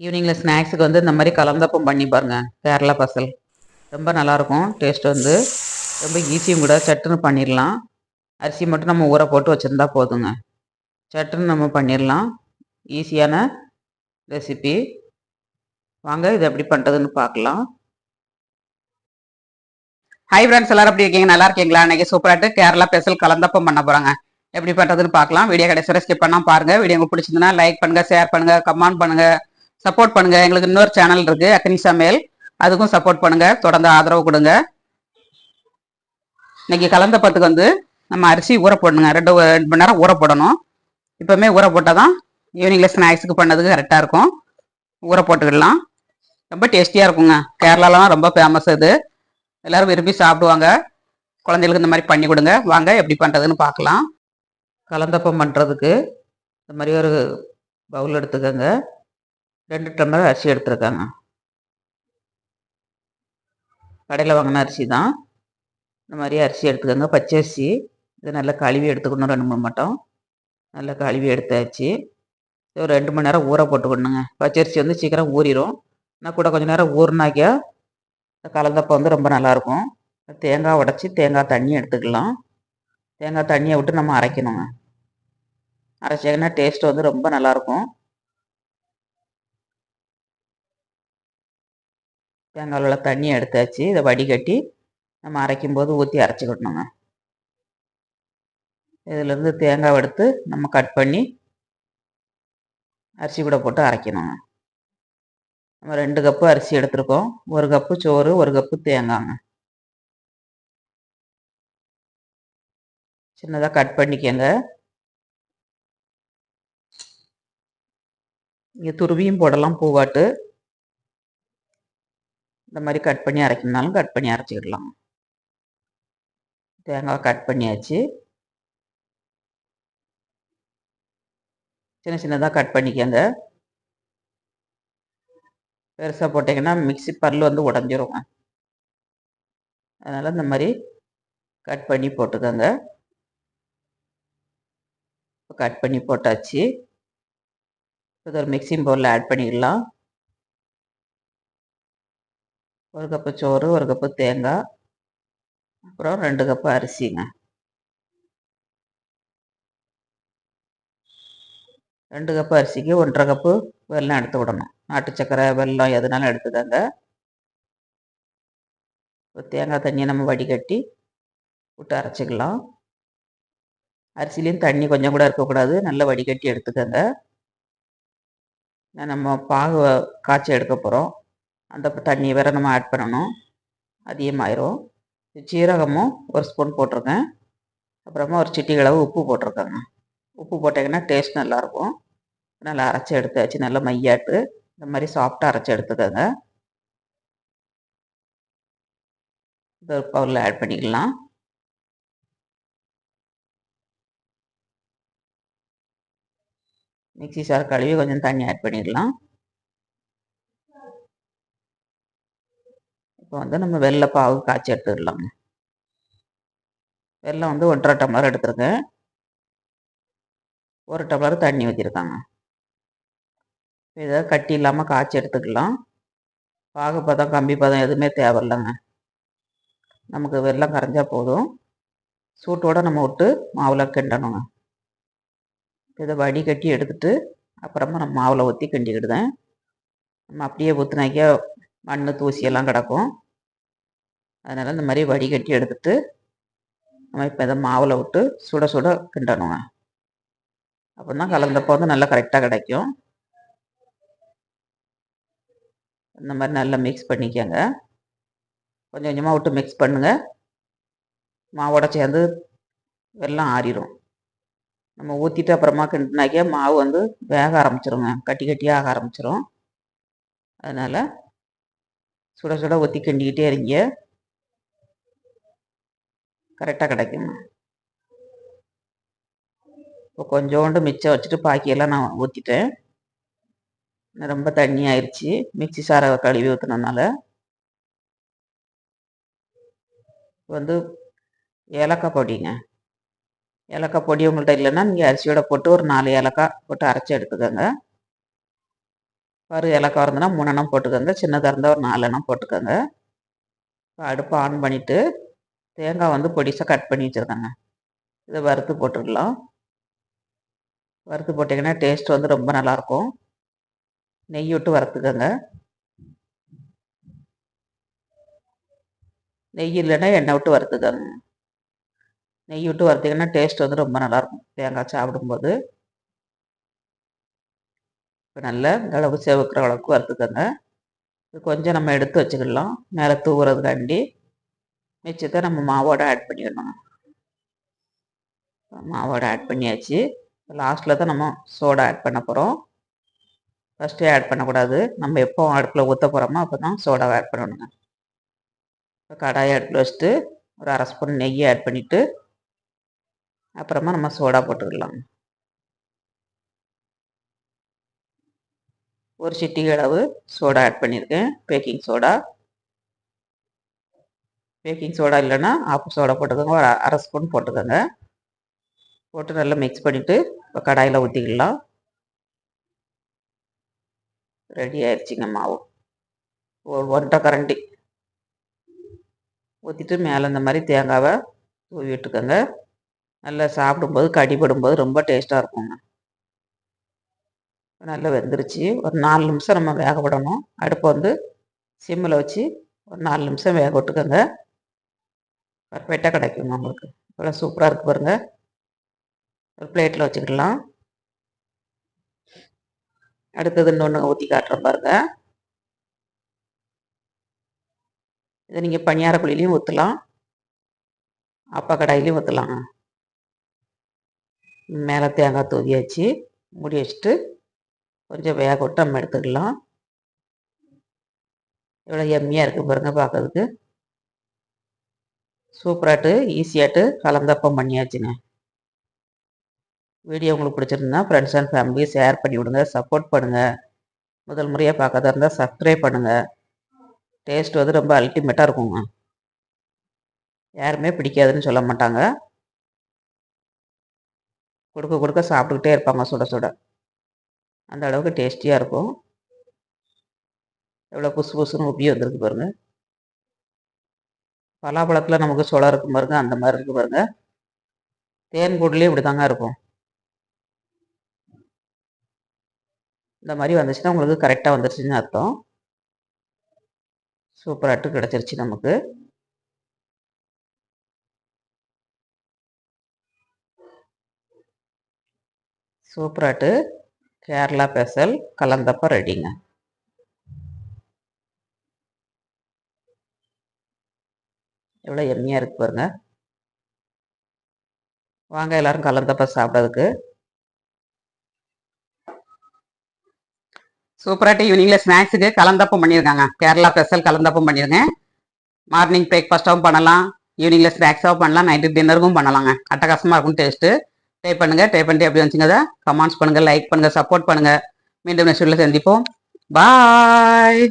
ஈவினிங்கில் ஸ்நாக்ஸுக்கு வந்து இந்த மாதிரி கலந்தப்பம் பண்ணி பாருங்கள் கேரளா பசல் ரொம்ப நல்லாயிருக்கும் டேஸ்ட் வந்து ரொம்ப ஈஸியும் கூட. சட்டுன்னு பண்ணிடலாம் அரிசி மட்டும் நம்ம ஊற போட்டு வச்சுருந்தா போதுங்க. சட்டுன்னு நம்ம பண்ணிடலாம் ஈஸியான ரெசிபி வாங்க இது எப்படி பண்ணுறதுன்னு பார்க்கலாம் ஹை ஃப்ரெண்ட்ஸ் எல்லாரும் எப்படி இருக்கீங்க? நல்லா இருக்கீங்களா? இன்னைக்கு சூப்பராட்டு கேரளா பெசல் கலந்தப்பம் பண்ண போகிறாங்க எப்படி பண்ணுறதுன்னு பார்க்கலாம் வீடியோ கடைசி ஸ்கிப் பண்ணால் பாருங்கள் வீடியோ உங்களுக்கு பிடிச்சிருந்தனா லைக் பண்ணுங்கள் ஷேர் பண்ணுங்கள் கமெண்ட் பண்ணுங்கள் சப்போர்ட் பண்ணுங்கள் எங்களுக்கு இன்னொரு சேனல் இருக்குது அக்னி சமையல் அதுக்கும் சப்போர்ட் பண்ணுங்கள் தொடர்ந்து ஆதரவு கொடுங்க. இன்னைக்கு கலந்தப்பத்துக்கு வந்து நம்ம அரிசி ஊற போடணுங்க. ரெண்டு ரெண்டு மணி நேரம் ஊற போடணும். இப்போவுமே ஊற போட்டால் தான் ஈவினிங்கில் ஸ்நாக்ஸுக்கு பண்ணதுக்கு கரெக்டாக இருக்கும். ஊற போட்டுக்கிடலாம். ரொம்ப டேஸ்டியாக இருக்குங்க. கேரளாலாம் ரொம்ப ஃபேமஸ் இது. எல்லாரும் விரும்பி சாப்பிடுவாங்க. குழந்தைகளுக்கு இந்த மாதிரி பண்ணி கொடுங்க. வாங்க எப்படி பண்ணுறதுன்னு பார்க்கலாம். கலந்தப்பம் பண்ணுறதுக்கு இந்த மாதிரி ஒரு பவுல் எடுத்துக்கோங்க. ரெண்டு டம்ளர் அரிசி எடுத்துருக்காங்க. கடையில் வாங்கின அரிசி தான். இந்த மாதிரி அரிசி எடுத்துக்கோங்க. பச்சை அரிசி. இது நல்லா கழுவி எடுத்துக்கணும். ரெண்டு மூணு மட்டும். நல்லா கழுவி எடுத்தாச்சு. இது ஒரு ரெண்டு மணி நேரம் ஊற போட்டுக்கணுங்க. பச்சரிசி வந்து சீக்கிரம் ஊறிடும் நான் கூட கொஞ்சம் நேரம் ஊறினாக்கியா கலந்தப்போ வந்து ரொம்ப நல்லாயிருக்கும். தேங்காய் உடச்சி தேங்காய் தண்ணி எடுத்துக்கலாம். தேங்காய் தண்ணியை விட்டு நம்ம அரைக்கணுங்க. அரைச்சிங்கன்னா டேஸ்ட் வந்து ரொம்ப நல்லாயிருக்கும். தேங்காய் உள்ள தண்ணி எடுத்தாச்சு இதை வடிகட்டி நம்ம அரைக்கும் போது ஊற்றி அரைச்சிக்கிடணுங்க இதுலேருந்து தேங்காய் எடுத்து நம்ம கட் பண்ணி அரிசி கூட போட்டு அரைக்கணுங்க. நம்ம ரெண்டு கப்பு அரிசி எடுத்திருக்கோம். ஒரு கப்பு சோறு ஒரு கப்பு தேங்காங்க. சின்னதாக கட் பண்ணிக்கங்க. இங்கே துருவியும் போடலாம் பூவாட்டு. இந்த மாதிரி கட் பண்ணி அரைக்கணுனாலும் கட் பண்ணி அரைச்சிக்கிடலாம். தேங்காய் கட் பண்ணியாச்சு. சின்ன சின்னதாக கட் பண்ணிக்கோங்க. பெருசாக போட்டிங்கன்னா மிக்சி பல் வந்து உடஞ்சிரும் அதனால் இந்த மாதிரி கட் பண்ணி போட்டுக்கோங்க. கட் பண்ணி போட்டாச்சு. இது ஒரு மிக்சிங் பவுலில் ஆட் பண்ணிடலாம். ஒரு கப்பு சோறு ஒரு கப்பு தேங்காய் அப்புறம் ரெண்டு கப்பு அரிசிங்க. ரெண்டு கப்பு அரிசிக்கு ஒன்றரை கப்பு வெல்லம் எடுத்து விடணும். நாட்டு சக்கரை வெல்லம் எதுனாலும் எடுத்துக்கோங்க. தேங்காய் தண்ணியை நம்ம வடிகட்டி விட்டு அரைச்சிக்கலாம். அரிசிலையும் தண்ணி கொஞ்சம் கூட இருக்கக்கூடாது. நல்லா வடிகட்டி எடுத்துக்கோங்க. நம்ம பாகு காய்ச்சி எடுக்க போகிறோம் அந்த தண்ணி வேற நம்ம ஆட் பண்ணணும். அதிகமாயிரும். சீரகமும் ஒரு ஸ்பூன் போட்டிருக்கேன். அப்புறமா ஒரு சிட்டிகளவு உப்பு போட்டிருக்கேங்க. உப்பு போட்டிங்கன்னா டேஸ்ட் நல்லாயிருக்கும். நல்லா அரைச்சி எடுத்து வச்சு நல்லா மையாட்டு. இந்த மாதிரி சாஃப்டாக அரைச்சி எடுத்துக்கோங்க. இது பவுலில் ஆட் பண்ணிக்கலாம். மிக்சி சார் கழுவி கொஞ்சம் தண்ணி ஆட் பண்ணிடலாம் இப்போ வந்து நம்ம வெள்ளை பாவு காய்ச்சி எடுத்துடலாங்க வெள்ளம் வந்து ஒன்றரை டம்ளர் எடுத்துருக்கேன். ஒரு டம்ளர் தண்ணி ஊற்றிருக்காங்க இதை கட்டி இல்லாமல் காய்ச்சி எடுத்துக்கலாம். பாகு பதம் கம்பி பதம் எதுவுமே தேவையில்லைங்க. நமக்கு வெள்ளம் கரைஞ்சா போதும். சூட்டோடு நம்ம விட்டு மாவில் கிண்டணுங்க. இதை வடிகட்டி எடுத்துட்டு அப்புறமா நம்ம மாவில் ஊற்றி கிண்டிக்கிடுதேன். நம்ம அப்படியே ஊற்றுனாக்கியா மண் தூசியெல்லாம் கிடக்கும். அதனால் இந்த மாதிரி வடிகட்டி எடுத்துட்டு நம்ம இப்போ இதை மாவில் விட்டு சுட சுட கிண்டணுங்க. அப்போ தான் கலந்தப்போ வந்து நல்லா கரெக்டாக கிடைக்கும். இந்த மாதிரி நல்லா மிக்ஸ் பண்ணிக்கோங்க. கொஞ்சம் கொஞ்சமாக விட்டு மிக்ஸ் பண்ணுங்கள் மாவோட சேர்ந்து வெள்ளம் ஆறிடும் நம்ம ஊற்றிட்டு அப்புறமா கிண்டினாக்கே மாவு வந்து வேக ஆரம்பிச்சிருங்க. கட்டி கட்டியாக ஆக ஆரம்பிச்சிரும். அதனால் சுட சுட ஊற்றி கிண்டிக்கிட்டே இருங்க. கரெக்டாக கிடைக்குங்க இப்போ கொஞ்சோண்டு மிச்சம் வச்சுட்டு பாக்கியெல்லாம் நான் ஊற்றிட்டேன் ரொம்ப தண்ணி ஆயிடுச்சு மிக்சி சாரை கழுவி ஊற்றினதுனால வந்து ஏலக்காய் பொடிங்க. ஏலக்காய் பொடி உங்கள்கிட்ட இல்லைன்னா நீங்கள் அரிசியோட போட்டு ஒரு நாலு ஏலக்காய் போட்டு அரைச்சி எடுத்துக்கோங்க. பரு இலக்கம் இருந்ததுன்னா மூணெண்ணம் போட்டுக்கோங்க. சின்னதாக இருந்தால் ஒரு நாலு எண்ணம் போட்டுக்கோங்க. இப்போ அடுப்பை ஆன் பண்ணிவிட்டு தேங்காய் வந்து பொடிசாக கட் பண்ணி வச்சுருக்கேங்க. இதை வறுத்து போட்டுடலாம் வறுத்து போட்டிங்கன்னா டேஸ்ட் வந்து ரொம்ப நல்லாயிருக்கும். நெய் விட்டு வறுத்துக்கோங்க. நெய் இல்லைன்னா எண்ணெய் விட்டு வறுத்துக்கோங்க. நெய் விட்டு வறுத்திங்கன்னா டேஸ்ட் வந்து ரொம்ப நல்லாயிருக்கும். தேங்காய் சாப்பிடும்போது. இப்போ நல்லா இந்த அளவு செவக்கிற அளவுக்கு வறுத்துக்கோங்க. இது கொஞ்சம் நம்ம எடுத்து வச்சுக்கலாம் மேலே தூவுறதுக்காண்டி மிச்சத்தை நம்ம மாவோட ஆட் பண்ணிடணும். மாவோட ஆட் பண்ணியாச்சு. லாஸ்ட்டில் தான் நம்ம சோடா ஆட் பண்ண போகிறோம் ஃபஸ்ட்டே ஆட் பண்ணக்கூடாது. நம்ம எப்போ அடுப்பில் ஊற்ற போகிறோமோ அப்போ தான் சோடாவை ஆட் பண்ணணுங்க. இப்போ கடாயை அடுப்பில் வச்சுட்டு ஒரு அரை ஸ்பூன் நெய்யை ஆட் பண்ணிவிட்டு அப்புறமா நம்ம சோடா போட்டுக்கலாம் ஒரு சிட்டிகை அளவு சோடா ஆட் பண்ணியிருக்கேன். பேக்கிங் சோடா பேக்கிங் சோடா இல்லைன்னா ஆப்பு சோடா போட்டுக்கோங்க. ஒரு அரை ஸ்பூன் போட்டுக்கோங்க. போட்டு நல்லா மிக்ஸ் பண்ணிவிட்டு இப்போ கடாயில் ஊற்றிக்கலாம் ரெடி ஆயிடுச்சுங்க மாவு. ஒரு ஒன்றரை கரண்டி. ஊற்றிட்டு மேலே இந்த மாதிரி தேங்காவை தூவி விட்டுக்கோங்க. நல்லா சாப்பிடும்போது கடிபடும்போது ரொம்ப டேஸ்ட்டாக இருக்குங்க. நல்லா வெந்துருச்சு. ஒரு நாலு நிமிஷம் நம்ம வேக விடணும். அடுப்பை வந்து சிம்மில் வச்சு ஒரு நாலு நிமிஷம் வேக விட்டுக்கோங்க. பர்ஃபெக்டாக கிடைக்குங்க உங்களுக்கு. இவ்வளோ சூப்பராக இருக்குது பாருங்கள் ஒரு பிளேட்டில் வச்சுக்கலாம் அடுத்தது இன்னொன்று ஊற்றி காட்டுறேன் பாருங்க. இதை நீங்கள் பணியார குழிலையும் ஊற்றலாம் அப்பா கடாயிலையும் ஊற்றலாங்க மேலே தேங்காய் தூவி வச்சு மூடி வச்சுட்டு கொஞ்சம் வேக விட்டு நம்ம எடுத்துக்கலாம். எவ்வளோ எம்மியாக இருக்குது பாருங்க பார்க்கறதுக்கு சூப்பராட்டு ஈஸியாட்டு கலந்தப்பம் பண்ணியாச்சுங்க. வீடியோ உங்களுக்கு பிடிச்சிருந்தா ஃப்ரெண்ட்ஸ் அண்ட் ஃபேமிலி ஷேர் பண்ணி விடுங்க சப்போர்ட் பண்ணுங்கள் முதல் முறையாக பார்க்காத இருந்தால் சப்ஸ்கிரைப் பண்ணுங்கள் டேஸ்ட் வந்து ரொம்ப அல்டிமேட்டாக இருக்குங்க. யாருமே பிடிக்காதுன்னு சொல்ல மாட்டாங்க. கொடுக்க கொடுக்க சாப்பிட்டுக்கிட்டே இருப்பாங்க சுட சுட. அந்த அளவுக்கு டேஸ்டியாக இருக்கும். எவ்வளோ புசு புசுன்னு உப்பி வந்திருக்கு பாருங்கள் பலாப்பழத்தில் நமக்கு சுளை இருக்கும் பாருங்க அந்த மாதிரி இருக்கு பாருங்கள் தேன் கூடலேயும் இப்படி தாங்க இருக்கும். இந்த மாதிரி வந்துச்சுன்னா உங்களுக்கு கரெக்டாக வந்துருச்சுன்னு அர்த்தம். சூப்பராட்டு கிடச்சிருச்சு நமக்கு. சூப்பராட்டு கேரளா பெசல் கலந்தப்ப ரெடிங்க எவ்வளோ எம்மியாக இருக்கு பாருங்க. வாங்க எல்லாரும் கலந்தப்ப சாப்பிட்றதுக்கு. சூப்பராட்டி ஈவினிங்கில் ஸ்நாக்ஸுக்கு கலந்தப்பம் பண்ணியிருக்காங்க கேரளா ஸ்பெஷல் கலந்தப்பம் பண்ணியிருக்கேன் மார்னிங் பிரேக்ஃபாஸ்ட்டாகவும் பண்ணலாம். ஈவினிங்கில் ஸ்நாக்ஸாகவும் பண்ணலாம். நைட்டு டின்னருக்கும் பண்ணலாங்க. அட்டகாசமாக இருக்கும் டேஸ்ட்டு ட்ரை பண்ணுங்க டைப் பண்ணிட்டு அப்படி வந்துச்சுங்க கமெண்ட்ஸ் பண்ணுங்க லைக் பண்ணுங்க சப்போர்ட் பண்ணுங்க. மீண்டும் நெக்ஸ்ட் சந்திப்போம். பாய்